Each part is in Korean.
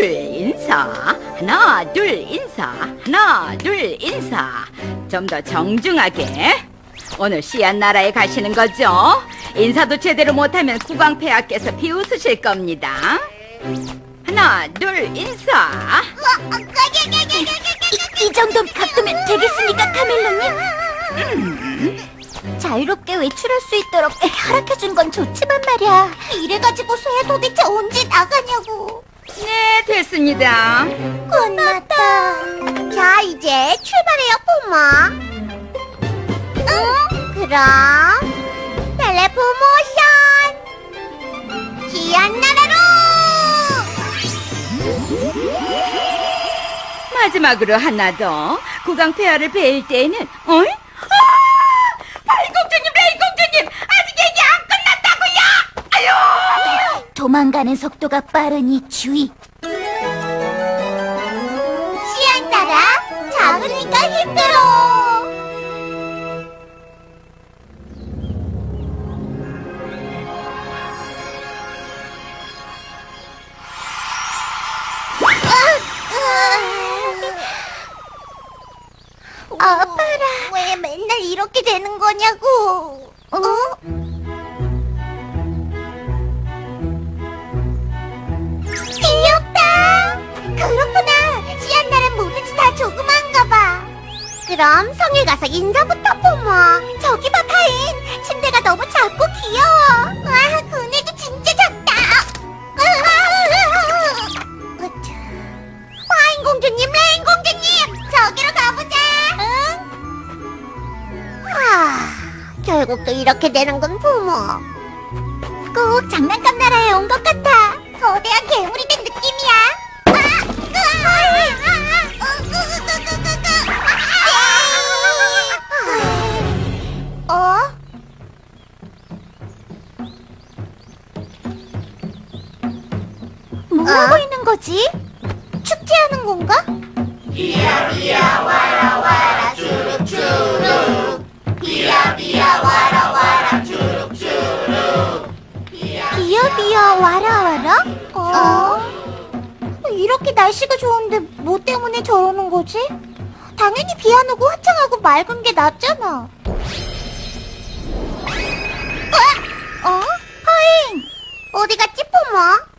둘 인사 하나 둘 인사 하나 둘 인사 좀 더 정중하게 오늘 씨앗 나라에 가시는 거죠? 인사도 제대로 못하면 국왕폐하께서 비웃으실 겁니다 하나 둘 인사 이, 이 정도 각도면 되겠습니까, 카멜로님? 자유롭게 외출할 수 있도록 허락해준 건 좋지만 말이야. 이래가지고 새 도대체 언제 나가냐고. 네 됐습니다 끝났다. 자, 이제 출발해요, 포마. 응, 그럼 텔레포모션 기안 나라로. 마지막으로 하나 더 국왕폐하를 베일 때에는 어이? 아! 발공주님 레이공주님 아직 얘기 안 끝났다고요 아유 도망가는 속도가 빠르니 주의. 시안 나라 작으니까 힘들어. 아빠라 왜 맨날 이렇게 되는 거냐고 어? 그럼 성에 가서 인사부터 보모. 저기 봐, 파인. 침대가 너무 작고 귀여워. 와, 그네도 진짜 작다. 파인 공주님, 레인 공주님, 저기로 가보자. 응? 아, 결국 또 이렇게 되는군, 부모. 꼭 장난감 나라에 온 것 같아. 거대한 괴물이 된 뭐 하고 있는 거지? 축제하는 건가? 비야비야 와라 와라? 어? 이렇게 날씨가 좋은데 뭐 때문에 저러는 거지? 당연히 비 안 오고 화창하고 맑은 게 낫잖아. 어? 어? 하인! 어디 갔지, 포모?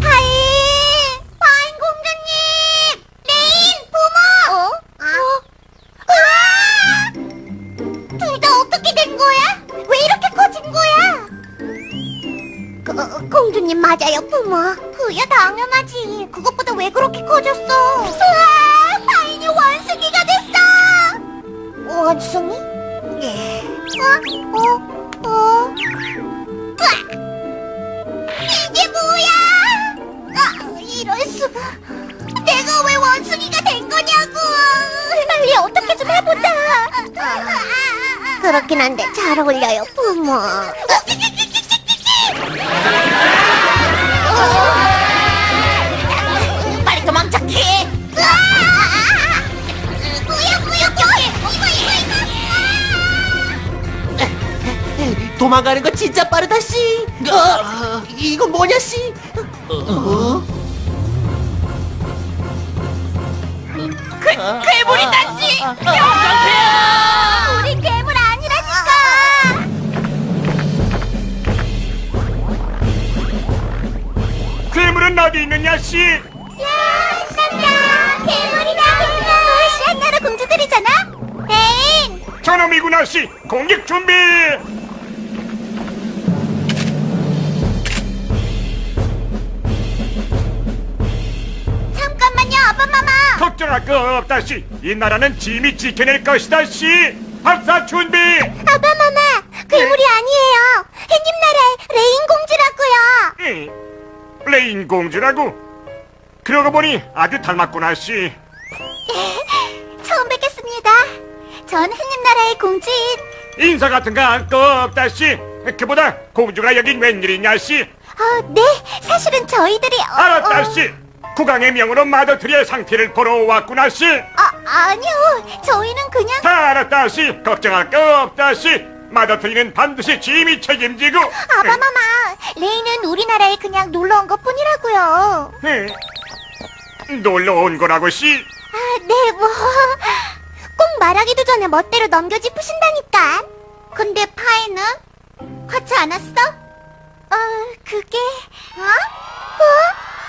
하인! 하인 공주님! 레인! 포모! 어? 어? 으아! 둘 다 어떻게 된 거야? 왜 이렇게 커진 거야? 그, 공주님 맞아요, 부모. 그야 당연하지. 그것보다 왜 그렇게 커졌어? 우와, 파인이 원숭이가 됐어. 원숭이? 네. 어? 어? 어? 뭐야? 아, 이럴 수가. 내가 왜 원숭이가 된 거냐고. 빨리 어떻게 좀 해보자. 그렇긴 한데 잘 어울려요, 부모. 빨 도망가는 거 진짜 빠르다 씨. 어, 이거 뭐냐 씨? 어? 그, 괴물이다 씨 우리 괴물 아니라니까! 괴물은 어디 있느냐 씨? 야, 신난다! 괴물이다! 어, 시안나라 공주들이잖아? 네! 저놈이구나 씨. 공격 준비. 걱정할 거 없다 씨. 이 나라는 짐이 지켜낼 것이다 씨. 발사 준비. 아빠 마마! 괴물이 아니에요! 햇님 나라의 레인 공주라고요! 응. 레인 공주라고. 그러고 보니 아주 닮았구나 씨. 처음 뵙겠습니다. 전 햇님 나라의 공주인 인사 같은 거 할 거 없다 씨. 그보다 공주가 여긴 웬일이냐 씨. 아, 네, 사실은 저희들이 어, 알았다 어, 씨. 국왕의 명으로 마더트리의 상태를 보러 왔구나 씨. 아, 아니요, 저희는 그냥 다 알았다 씨 걱정할 거 없다 씨 마더트리는 반드시 짐이 책임지고 아바마마, 레이는 우리나라에 그냥 놀러 온 것 뿐이라고요. 에, 놀러 온 거라고 씨 아, 네, 뭐. 꼭 말하기도 전에 멋대로 넘겨짚으신다니까. 근데 파이는? 안 왔어? 어, 그게. 어? 어?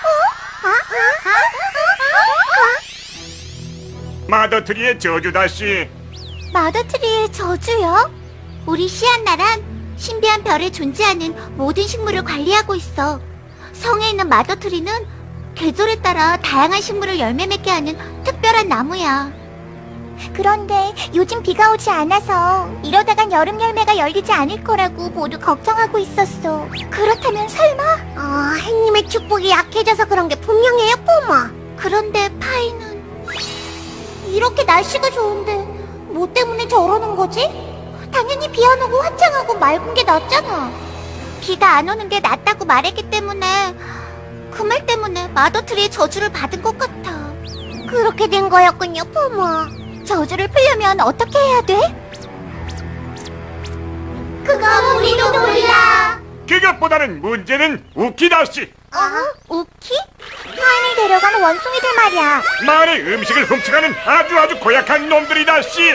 어? 마더트리의 저주다 씨 마더트리의 저주요? 우리 시안나란 신비한 별에 존재하는 모든 식물을 관리하고 있어. 성에 있는 마더트리는 계절에 따라 다양한 식물을 열매 맺게 하는 특별한 나무야. 그런데 요즘 비가 오지 않아서 이러다간 여름 열매가 열리지 않을 거라고 모두 걱정하고 있었어. 그렇다면 설마? 아, 해님의 축복이 약해져서 그런 게 분명해요, 뽀마. 그런데 파이는 이렇게 날씨가 좋은데 뭐 때문에 저러는 거지? 당연히 비 안 오고 화창하고 맑은 게 낫잖아. 비가 안 오는 게 낫다고 말했기 때문에 그 말 때문에 마더트리의 저주를 받은 것 같아. 그렇게 된 거였군요, 포모. 저주를 풀려면 어떻게 해야 돼? 그건 우리도 몰라. 그것보다는 문제는 우키다 씨 어? 우키? 파인을 데려간 원숭이들 말이야. 마을의 음식을 훔쳐가는 아주 아주 고약한 놈들이다 씨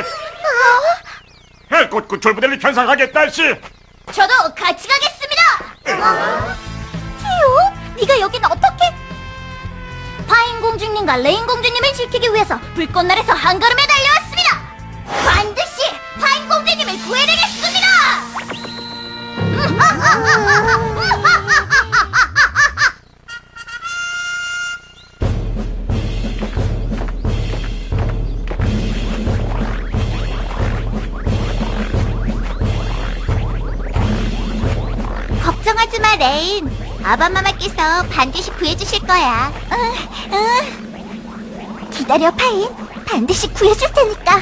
아, 곧 구출부대를 편성하겠다 씨 저도 같이 가겠습니다. 티오, 네가 여긴 어떻게? 파인 공주님과 레인 공주님을 지키기 위해서 불꽃날에서 한 걸음에 달려왔습니다. 반드시 파인 공주님을 구해내겠습니다. 걱정하지 마, 레인. 아바마마께서 반드시 구해주실 거야. 응, 응. 기다려, 파인. 반드시 구해줄 테니까.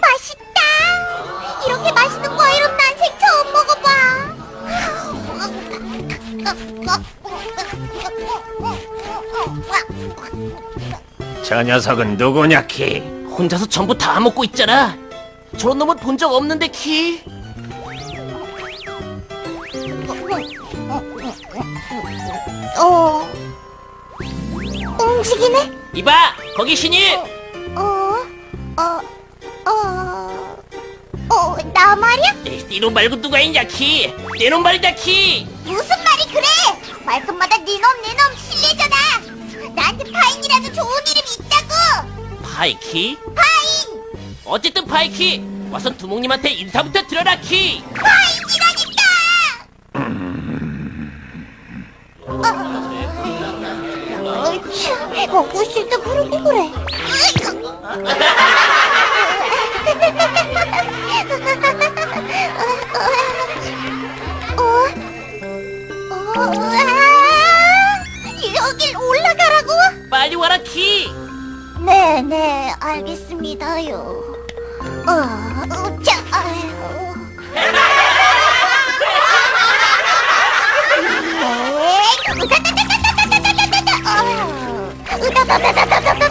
맛있다. 이렇게 맛있는 과일은 난생 처음 먹어봐. 저 녀석은 누구냐 키? 혼자서 전부 다 먹고 있잖아. 저런 놈은 본 적 없는데 키. 어. 움직이네? 이봐, 거기 신입. 어, 어, 어, 어, 나 말이야? 에이, 네놈 말고 누가 있냐 키. 내놈 말이다 키. 무슨 말이 그래? 말끝마다 니놈 니놈 실례잖아. 나한테 있다고. 파이키. 파인, 어쨌든 파이키. 와서 두목님한테 인사부터 드려라 키. 파인이라니까. 어, 참, 먹고 있을 때 그러고 그래. 어? 어? 아! 여길 올라가라고? 빨리 와라 키. 네, 네, 알겠습니다요. 어, 어, 자, 아유. 네.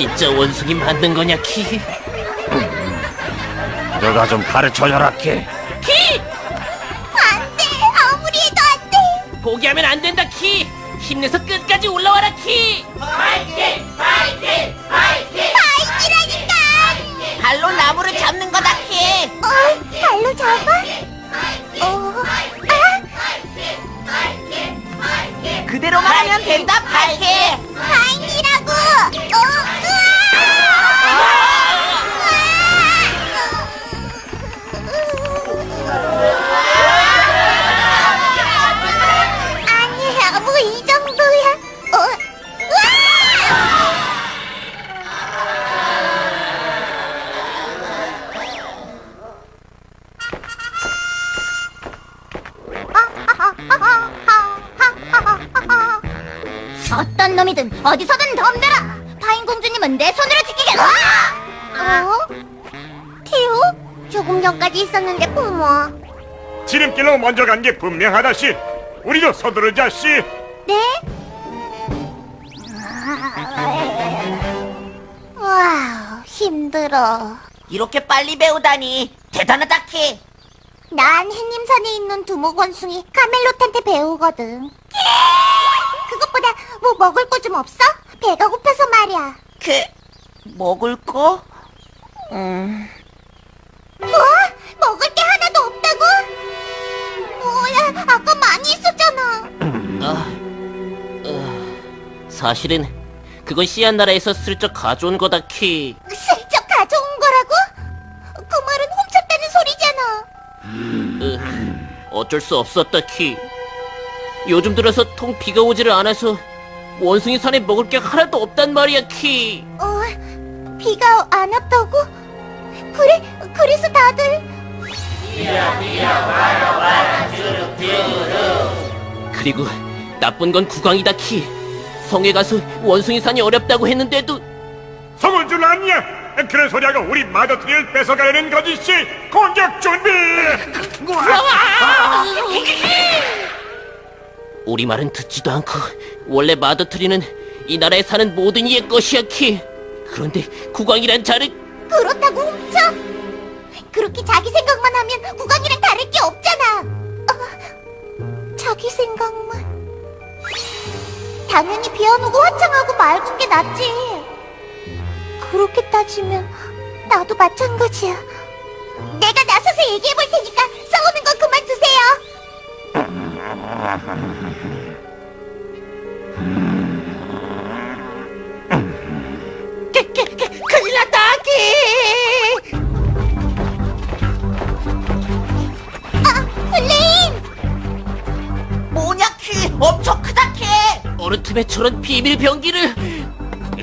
진짜 원숭이 만든 거냐 키. 너가 좀 가르쳐줘라 키. 키. 안 돼. 아무리 해도 안 돼. 포기하면 안 된다 키. 힘내서 끝까지 올라와라 키. 파이팅! 파이팅! 파이팅! 파이기라니까. 발로 나무를 잡는 거다 어떤 놈이든 어디서든 덤벼라! 파인 공주님은 내 손으로 지키게! 어? 티오? 조금 전까지 있었는데 부모 지름길로 먼저 간 게 분명하다시. 우리도 서두르자시. 네? 와 힘들어 이렇게 빨리 배우다니 대단하다, 키. 난 햇님산에 있는 두목 원숭이 카멜롯한테 배우거든 그것보다 뭐 먹을 거 좀 없어? 배가 고파서 말이야 그 먹을 거? 음, 뭐? 먹을 게 하나도 없다고? 뭐야 아까 많이 있었잖아 아, 어, 사실은 그건 씨앗 나라에서 슬쩍 가져온 거다 키. 어쩔 수 없었다 키. 요즘 들어서 통 비가 오지를 않아서 원숭이 산에 먹을 게 하나도 없단 말이야 키. 어, 비가 안 왔다고? 그래, 그래서 다들 그리고 나쁜 건 국왕이다 키. 성에 가서 원숭이 산이 어렵다고 했는데도 성은 줄 아냐? 그런 소리하고 우리 마더트리를 뺏어가려는 거지씨. 공격 준비. 우리 말은 듣지도 않고 원래 마더트리는 이 나라에 사는 모든 이의 것이야 키. 그런데 국왕이란 자는 그렇다고 훔쳐? 그렇게 자기 생각만 하면 국왕이랑 다를 게 없잖아. 어, 자기 생각만. 당연히 비워놓고 화창하고 맑은 게 낫지. 그렇게 따지면 나도 마찬가지야. 내가 나서서 얘기해 볼 테니까 싸우는 건 그만두세요. 큰일 났다, 키. 아, 플레인! 뭐냐, 키. 엄청 크다, 키. 어느 틈에 저런 비밀 병기를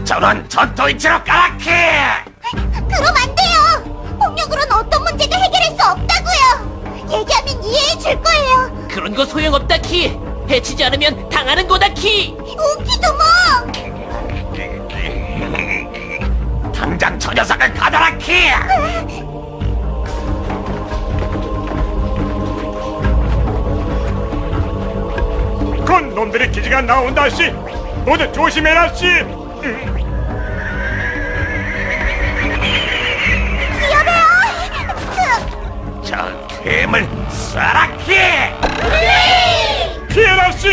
저런 전투인치로 까라키. 그럼 안 돼요! 폭력으로는 어떤 문제도 해결할 수 없다고요! 얘기하면 이해해 줄 거예요! 그런 거 소용없다 키. 해치지 않으면 당하는 거다 키. 오키도 뭐! 당장 저 녀석을 가져라 키. 곧 놈들의 기지가 나온다 씨. 모두 조심해라 씨. 위험해요! 그, 저 괴물 쏴라 키. 피해라 씨.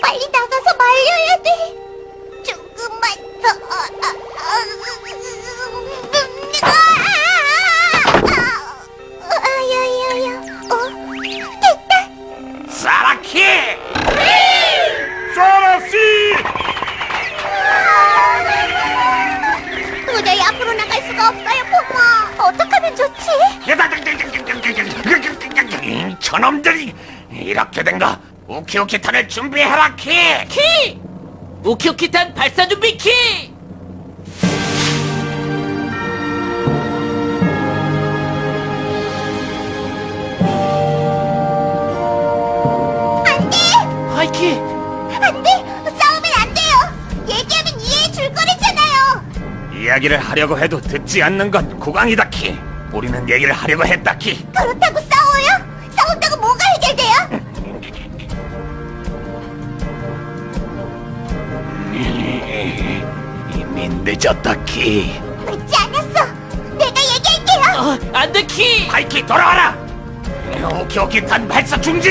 빨리 나가서 말려야 돼! 조금만 더... 쏴라 키. 쏴라 씨. 도저히 앞으로 나갈 수가 없어요, 포모. 어떡하면 좋지? 저놈들이 이렇게 된 거 우키우키탄을 준비해라 키. 키. 우키우키탄 발사 준비 키. 안 돼! 싸우면 안 돼요! 얘기하면 이해해 줄 거랬잖아요! 이야기를 하려고 해도 듣지 않는 건 국왕이다 키. 우리는 얘기를 하려고 했다 키. 그렇다고 싸워요? 싸운다고 뭐가 해결돼요? 이미 늦었다 키. 늦지 않았어! 내가 얘기할게요! 어, 안돼 키. 하이키 돌아와라. 우키우키탄 발사 중지.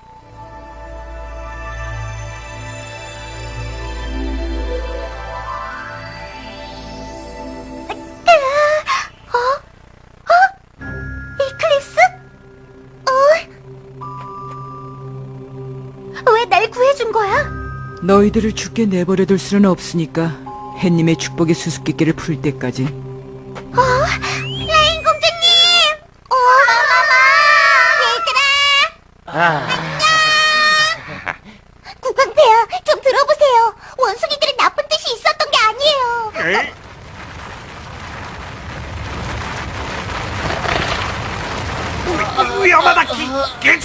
구해준 거야? 너희들을 죽게 내버려둘 수는 없으니까 햇님의 축복의 수수께끼를 풀 때까지 레인 공주님! 오, 마마! 얘들아! 국왕폐하, 좀 들어보세요. 원숭이들은 나쁜 뜻이 있었던 게 아니에요. 에이? 위- 위험하다 기, 기,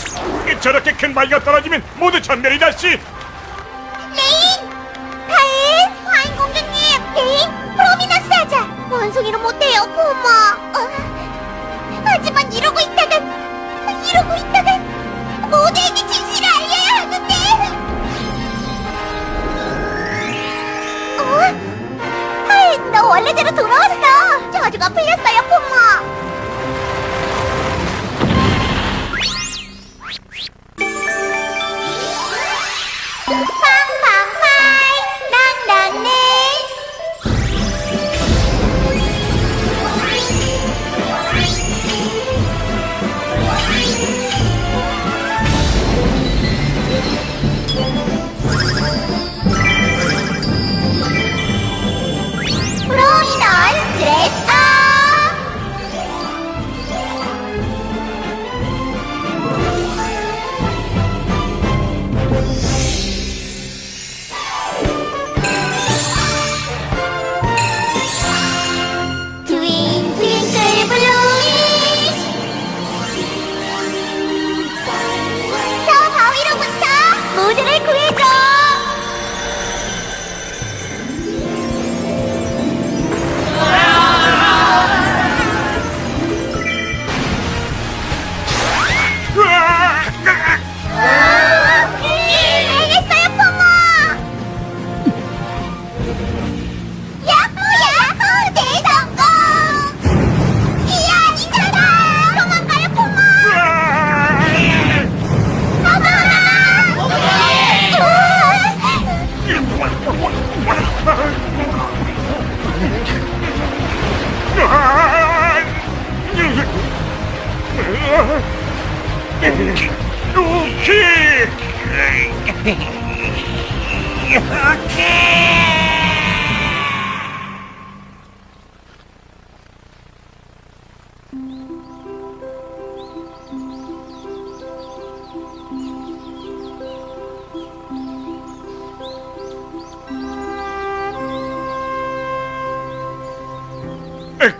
바위가 떨어지면 모두 전멸이다 씨. 레인! 카인! 화인 공주님! 레인! 프로미너스 하자! 원숭이로 못해요, 고모! 어. 하지만 이러고 있다간, 이러고 있다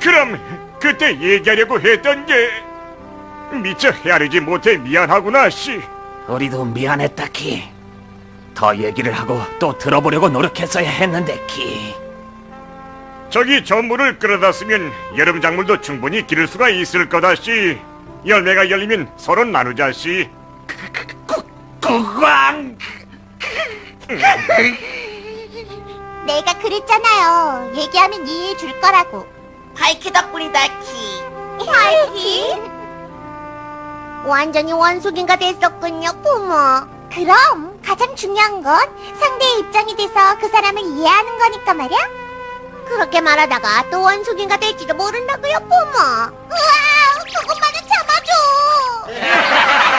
그럼 그때 얘기하려고 했던 게 미처 헤아리지 못해 미안하구나 씨. 우리도 미안했다 키. 더 얘기를 하고 또 들어보려고 노력했어야 했는데 키. 저기 전물을 끌어다 쓰면 여름 작물도 충분히 기를 수가 있을 거다 씨. 열매가 열리면 서로 나누자 씨. 국왕. 내가 그랬잖아요 얘기하면 이해해 줄 거라고 파이키 덕분이다 키 파이키? 완전히 원숭이가 됐었군요 부모. 그럼 가장 중요한 건 상대의 입장이 돼서 그 사람을 이해하는 거니까 말이야. 그렇게 말하다가 또 원숭이가 될지도 모른다고요 부모. 우와 그것만은 참아줘